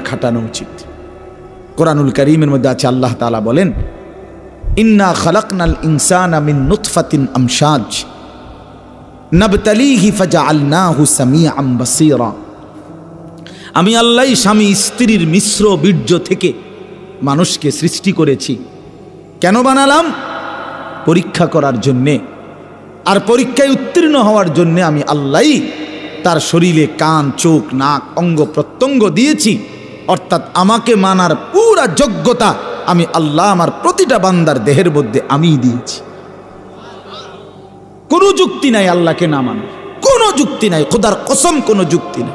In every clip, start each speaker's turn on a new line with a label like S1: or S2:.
S1: খাটানো উচিত। কোরআনুল করিমের মধ্যে আছে, আল্লাহ তাআলা বলেন, ইন্না খালাকনাল ইনসানা মিন নুতফাতিন আমশাজ, নাবতালিহি ফাজআলনাহু সামিআম বাসীরা। আমি আল্লাহ স্বামী, স্ত্রীর মিশ্র বীর্য থেকে মানুষকে সৃষ্টি করেছি। কেন বানালাম? পরীক্ষা করার জন্যে। আর পরীক্ষায় উত্তীর্ণ হওয়ার জন্যে আমি আল্লাহ তার শরীরে কান, চোখ, নাক, অঙ্গ প্রত্যঙ্গ দিয়েছি। অর্থাৎ আমাকে মানার পুরা যোগ্যতা আমি আল্লাহ আমার প্রতিটা বান্দার দেহের মধ্যে আমিই দিয়েছি। কোনো যুক্তি নাই আল্লাহকে না মানার। কোনো যুক্তি নাই, খোদার কসম কোনো যুক্তি নাই।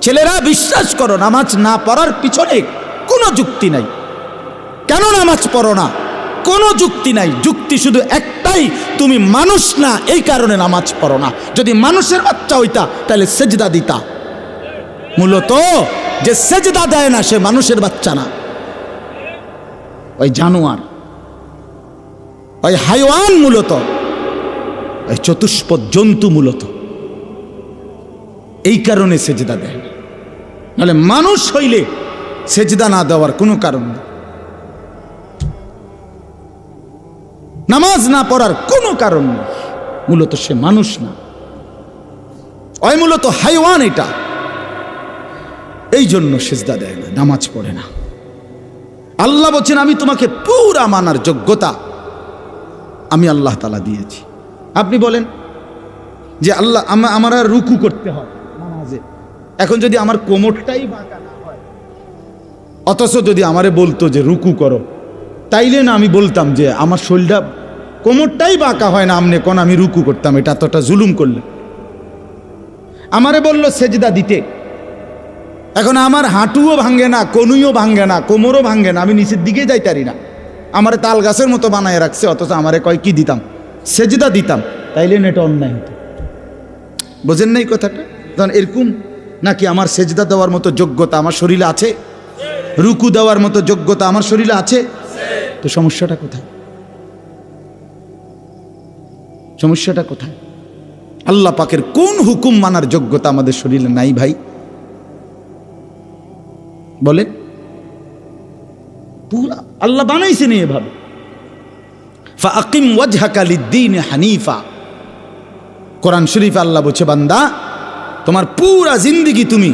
S1: ছেলেরা বিশ্বাস করো, নামাজ না পড়ার পিছনে কোনো যুক্তি নাই। কেন নামাজ পড়ো না? কোনো যুক্তি নাই। যুক্তি শুধু একটাই, তুমি মানুষ না, এই কারণে নামাজ পড়ো না। যদি মানুষের বাচ্চা হইতা, তাহলে সেজদা দিতা। মূলত যে সেজদা দেয় না সে মানুষের বাচ্চা না। ওই জানোয়ার, ওই হাইওয়ান মূলত, ওই চতুষ্পদ জন্তু মূলত, এই কারণে সেজদা দেয় না। নাহলে মানুষ হইলে সেজদা না দেওয়ার কোনো কারণ নেই। নামাজ না পড়ার কোনো কারণ নেই। মূলত সে মানুষ না। ওই মূলত হাইওয়ান এটা। এই জন্য সেজদা দেয় না, নামাজ পড়ে না। আল্লাহ বলছেন, আমি তোমাকে পুরা মানার যোগ্যতা আমি আল্লাহ তালা দিয়েছি। আপনি বলেন যে আল্লাহ আমার আর রুকু করতে হয় নামাজে। এখন যদি আমার কোমরটাই বাঁকা না হয়, অথচ যদি আমারে বলতো যে রুকু করো, তাইলে না আমি বলতাম যে আমার শরীরটা কোমরটাই বাঁকা হয় না, আমনে কোন আমি রুকু করতাম, এটা এতটা জুলুম করলে। আমারে বলল, সেজদা দিতে। এখন আমার হাঁটুও ভাঙ্গে না, কনুইও ভাঙ্গে না, কোমরও ভাঙ্গে না, আমি নিচের দিকে যাইতারি না। আমার তাল গাছের মতো বানায় রাখছে, অথচ আমারে কয়, কি দিতাম? সেজদা দিতাম, তাইলে এটা অন্যায় হতো বোঝেন নাই কথাটা? তখন এরকম নাকি আমার সেজদা দেওয়ার মতো যোগ্যতা আমার শরীরে আছে? রুকু দেওয়ার মতো যোগ্যতা আমার শরীরে আছে? তো সমস্যাটা কোথায়? সমস্যাটা কোথায়? আল্লাহ পাকের কোন হুকুম মানার যোগ্যতা আমাদের শরীরে নাই ভাই? পুরা আল্লাহ বানাইছেন এভাবে। ফাকিম ওয়াজহাকা হানিফা। কোরআন শরীফ আল্লাহ বলছে, বান্দা, তোমার পুরা জিন্দিগি তুমি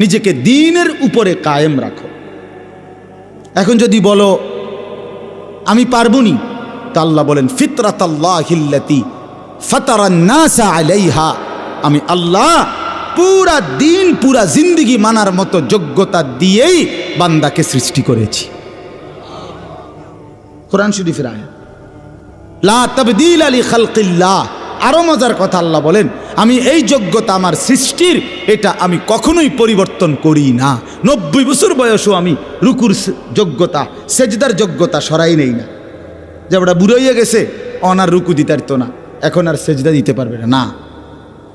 S1: নিজেকে দিনের উপরে কায়েম রাখো। এখন যদি বলো, আমি পারবনি? তা আল্লাহ বলেন ফিতরাত আল্লাহিল্লাতি ফাতারান্নাসা আলাইহা। আমি আল্লাহ পুরা দিন, পুরা জিন্দিগি মানার মতো যোগ্যতা দিয়েই বান্দাকে সৃষ্টি করেছি। কোরআন শরীফের আয়াত। লা তাবদিল আলী খালকিল্লাহ। আরও মজার কথা আল্লাহ বলেন, আমি এই যোগ্যতা আমার সৃষ্টির, এটা আমি কখনোই পরিবর্তন করি না। নব্বই বছর বয়সও আমি রুকুর যোগ্যতা, সেজদার যোগ্যতা সরাই নেই না। যে বুড়ো হয়ে গেছে, অনার রুকু দিতে পারতো না। এখন আর সেজদা দিতে পারবে না। না।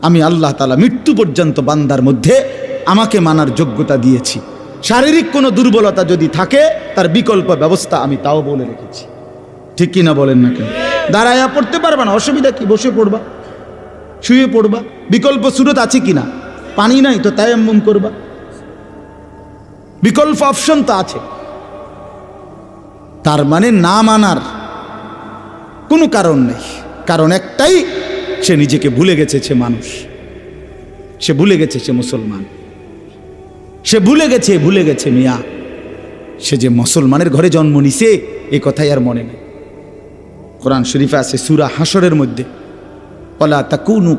S1: আমি আল্লাহ তালা মৃত্যু পর্যন্ত বান্দার মধ্যে আমাকে মানার যোগ্যতা দিয়েছি। শারীরিক কোনো দুর্বলতা যদি থাকে, তার বিকল্প ব্যবস্থা আমি তাও বলে রেখেছি। ঠিক কি না বলেন না কেন? দাঁড়ায়া পড়তে পারবা না, অসুবিধা কি? বসে পড়বা। শুয়ে পড়বা। বিকল্প সুরত আছে কি না? পানি নাই তো এমন করবা। বিকল্প অপশন তো আছে। তার মানে না মানার কোনো কারণ নেই। কারণ একটাই সে নিজেকে ভুলে গেছে, সে মানুষ। সে ভুলে গেছে, সে মুসলমান। সে ভুলে গেছে ভুলে গেছে মিয়া। সে যে মুসলমানের ঘরে জন্ম নিছে, এ কথাই আর মনে নেই। কোরআন শরীফে আছে সুরা হাসরের মধ্যে তাকুনু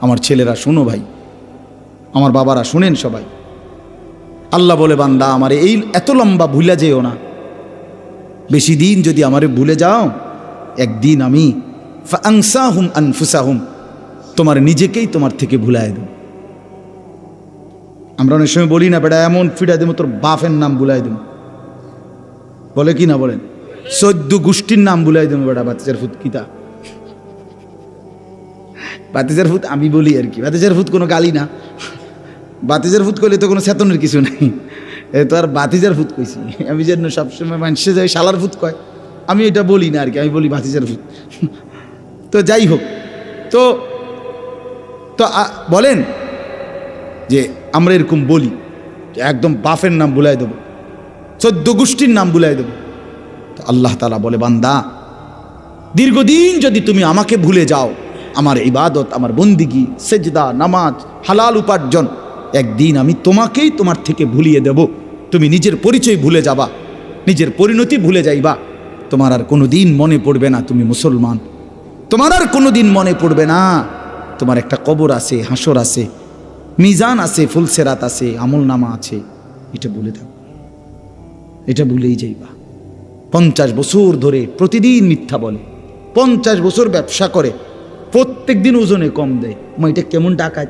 S1: আমার ছেলেরা, শোনো ভাই, আমার বাবারা শুনেন সবাই। আল্লাহ বলে, বান্দা, আমার এই এত লম্বা ভুলে যেও না। বেশি দিন যদি আমারে ভুলে যাও একদিন আমি ফাংসাহুম আনফুসাহুম, তোমার নিজেকেই তোমার থেকে ভুলায় দেব। আমরা অনেক সময় বলি না, বেটা, এমন ফিরা দেবো, তোর বাপের নাম ভুলাই দেব। বলে কি না বলেন? চোদ্দ গোষ্ঠীর নাম ভুলাই দেবো, বেটা, বাতিজার ফুত কিতা বাতিজার ফুত আমি বলি আর কি, বাতিজার ফুত কোনো গালি না। বাতিজার ফুত করলে তো কোনো চেতনের কিছু নাই। এ তো আর বাতিজার ফুত কইছি। আমি যেন সবসময় মানুষে যাই, শালার ফুত কয়। আমি এটা বলি না আর কি, আমি বলি বাতিজার ফুত তো যাই হোক, তো তো বলেন যে আমরা এরকম বলি একদম বাফের নাম বুলাই দেবো, চোদ্দ গোষ্ঠীর নাম বুলাই দেবো। তো আল্লাহ তালা বলে, বান্দা, দীর্ঘদিন যদি তুমি আমাকে ভুলে যাও, আমার ইবাদত, আমার বন্দিগি, সেজদা, নামাজ, হালাল উপার্জন, একদিন আমি তোমাকেই তোমার থেকে ভুলিয়ে দেব। তুমি নিজের পরিচয় ভুলে যাবা, নিজের পরিণতি ভুলে যাইবা। তোমার আর কোনো দিন মনে পড়বে না তুমি মুসলমান। তোমার আর কোনো দিন মনে পড়বে না। তোমার একটা কবর আছে, হাসর আছে, মিজান আছে, ফুলসেরাত আছে আমল নামা আছে। এটা বলে দাও। এটা ভুলেই যাইবা। পঞ্চাশ বছর ধরে প্রতিদিন মিথ্যা বলে। পঞ্চাশ বছর ব্যবসা করে। প্রত্যেক দিন ওজনে কম দেয়। মা, এটা কেমন ডাকাত?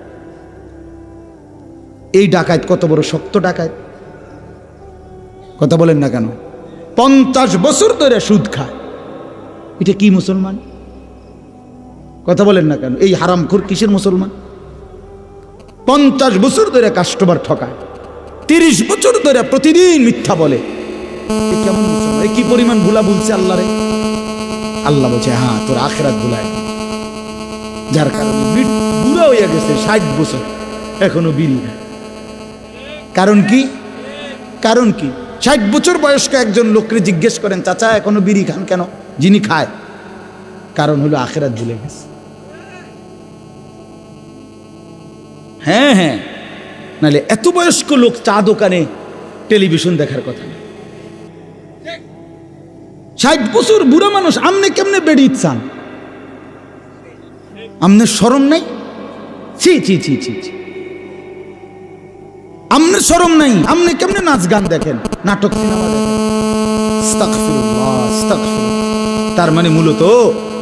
S1: এই ডাকাত কত বড় শক্ত ডাকাত? কথা বলেন না কেন? পঞ্চাশ বছর ধরে সুদ খায়। এটা কি মুসলমান? কথা বলেন না কেন? এই হারামখোর কিসের মুসলমান? পঞ্চাশ বছর ধরে কাস্টমার ঠকায়। তিরিশ বছর ধরে প্রতিদিন মিথ্যা বলে। কি পরিমাণ ভুলা বলছে আল্লাহ রে? আল্লাহ বলছে হ্যাঁ তোর আখেরাত ভুলায়। যার কারণে বুড়া হয়ে গেছে, ষাট বছর। এখনও বিড়ি। কারণ কি? কারণ কি? ষাট বছর বয়স্ক একজন লোককে জিজ্ঞেস করেন, চাচা, এখনও বিড়ি খান কেন? যিনি খায়। কারণ হলো আখেরাত ভুলে গেছে। হ্যাঁ হ্যাঁ। নাহলে এত বয়স্ক লোক চা দোকানে টেলিভিশন দেখার কথা না। ষাট বছর বুড়া মানুষ, আমনে কেমনে বেড়ি চান? আমনে সরম নাই? ছি ছি ছি ছি ছি। আমনে সরম নাই, আমনে কেমনে নাচ গান দেখেন? নাটক। তার মানে মূলত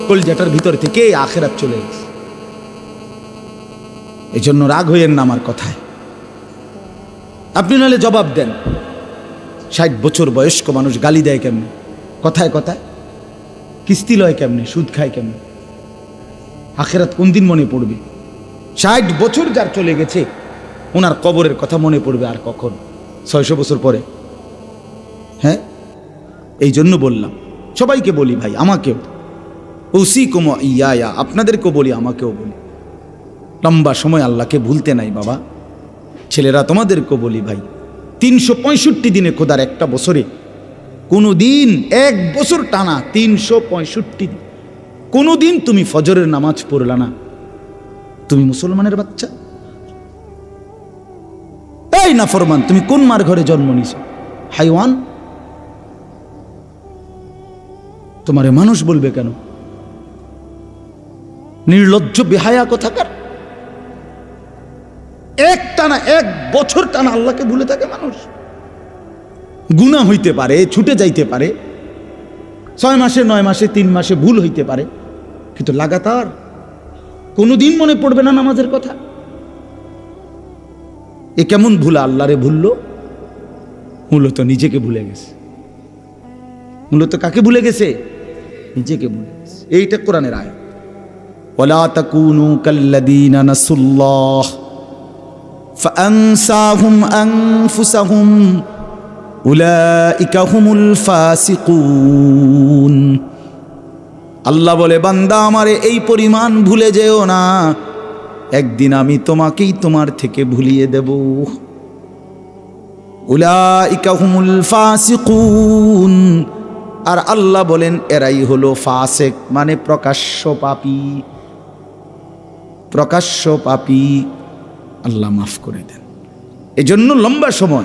S1: কলজাটার ভিতর থেকে আখেরাত চলে গেছে। এই জন্য রাগ হইয়েন না আমার কথায়। আপনি নাহলে জবাব দেন, ষাট বছর বয়স্ক মানুষ গালি দেয় কেমনে? কথায় কথায়। কিস্তি লয় কেমনে? সুদ খায় কেমনে? আখেরাত কোন দিন মনে পড়বে? ষাট বছর যার চলে গেছে ওনার কবরের কথা মনে পড়বে আর কখন? ছয়শো বছর পরে। হ্যাঁ? এই জন্য বললাম। সবাইকে বলি ভাই, আমাকেও। ওসি কুমো ইয়া আপনাদেরকেও বলি, আমাকেও বলি। লম্বা সময় আল্লাহকে ভুলতে নাই বাবা। ছেলেরা তোমাদেরকেও বলি ভাই, তিনশো পঁয়ষট্টি দিনে খোদার একটা বছরে কোনো দিন এক বছর টানা তিনশো পঁয়ষট্টি দিন। কোনো দিন তুমি ফজরের নামাজ পড়লা না। তুমি মুসলমানের বাচ্চা? এই না ফরমান, তুমি কোন মার ঘরে জন্ম নিছ হাইওয়ান? তোমারে মানুষ বলবে কেন? নির্লজ্জ বেহায়া কথাকার? এক টানা, এক বছর টানা আল্লাহকে ভুলে থাকে মানুষ। গুণা হইতে পারে, ছুটে যাইতে পারে। ছয় মাসে, নয় মাসে, তিন মাসে ভুল হইতে পারে। কিন্তু লাগাতার, কোনোদিন মনে পড়বে না নামাজের কথা। এ কেমন ভুলা আল্লাহরে ভুললো মূলত নিজেকে ভুলে গেছে মূলত কাকে ভুলে গেছে নিজেকে ভুলে গেছে এইটা কোরআনের আয় ওলা তাকুনু কাল্লাদিনা নাসুল্লাহ فأنساهم أنفسهم أولئك هم الفاسقون আল্লাহ বলে বান্দা আমারে এই পরিমাণ ভুলে যেও না একদিন আমি তোমাকেই তোমার থেকে ভুলিয়ে দেব। আর আল্লাহ বলেন, এরাই হলো ফাসেক মানে প্রকাশ্য পাপি। প্রকাশ্য পাপি আল্লাহ মাফ করে দেন। এজন্য লম্বা সময়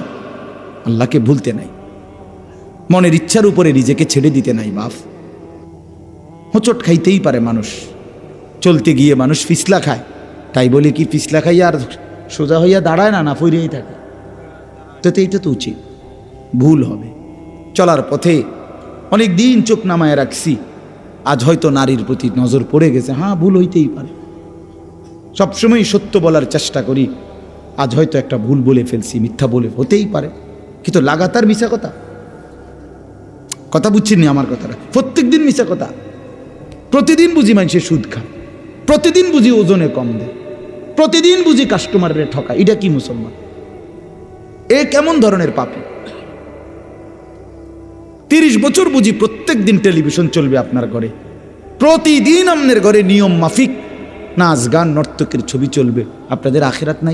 S1: আল্লাহকে ভুলতে নাই। মনের ইচ্ছার উপরে নিজেকে ছেড়ে দিতে নাই বাপ হোঁচট খাইতেই পারে মানুষ। চলতে গিয়ে মানুষ ফিসলা খায়। তাই বলে কি, পিছলা খাইয়া আর সোজা হইয়া দাঁড়ায় না না ফইরেই থাকে। তো এইটা তো উচিত। ভুল হবে। চলার পথে অনেক দিন চোখ নামায় রাখছি। আজ হয়তো নারীর প্রতি নজর পড়ে গেছে। হ্যাঁ ভুল হইতেই পারে। সবসময় সত্য বলার চেষ্টা করি। আজ হয়তো একটা ভুল বলে ফেলছি, মিথ্যা বলে হতেই পারে। কিন্তু লাগাতার মিশা কথা? কথা বুঝছেননি আমার কথাটা? প্রত্যেক দিন মিশা কথা। প্রতিদিন বুঝি মানুষের সুদ খায়। প্রতিদিন বুঝি ওজনে কম দেয়। প্রতিদিন বুঝি কাস্টমারের ঠকা এটা কি মুসলমান? এ কেমন ধরনের পাপি? তিরিশ বছর বুঝি প্রত্যেক দিন টেলিভিশন চলবে আপনার ঘরে। প্রতিদিন আপনার ঘরে নিয়ম মাফিক। নাচ গান, নর্তকের ছবি চলবে। আপনাদের আখেরাত নাই?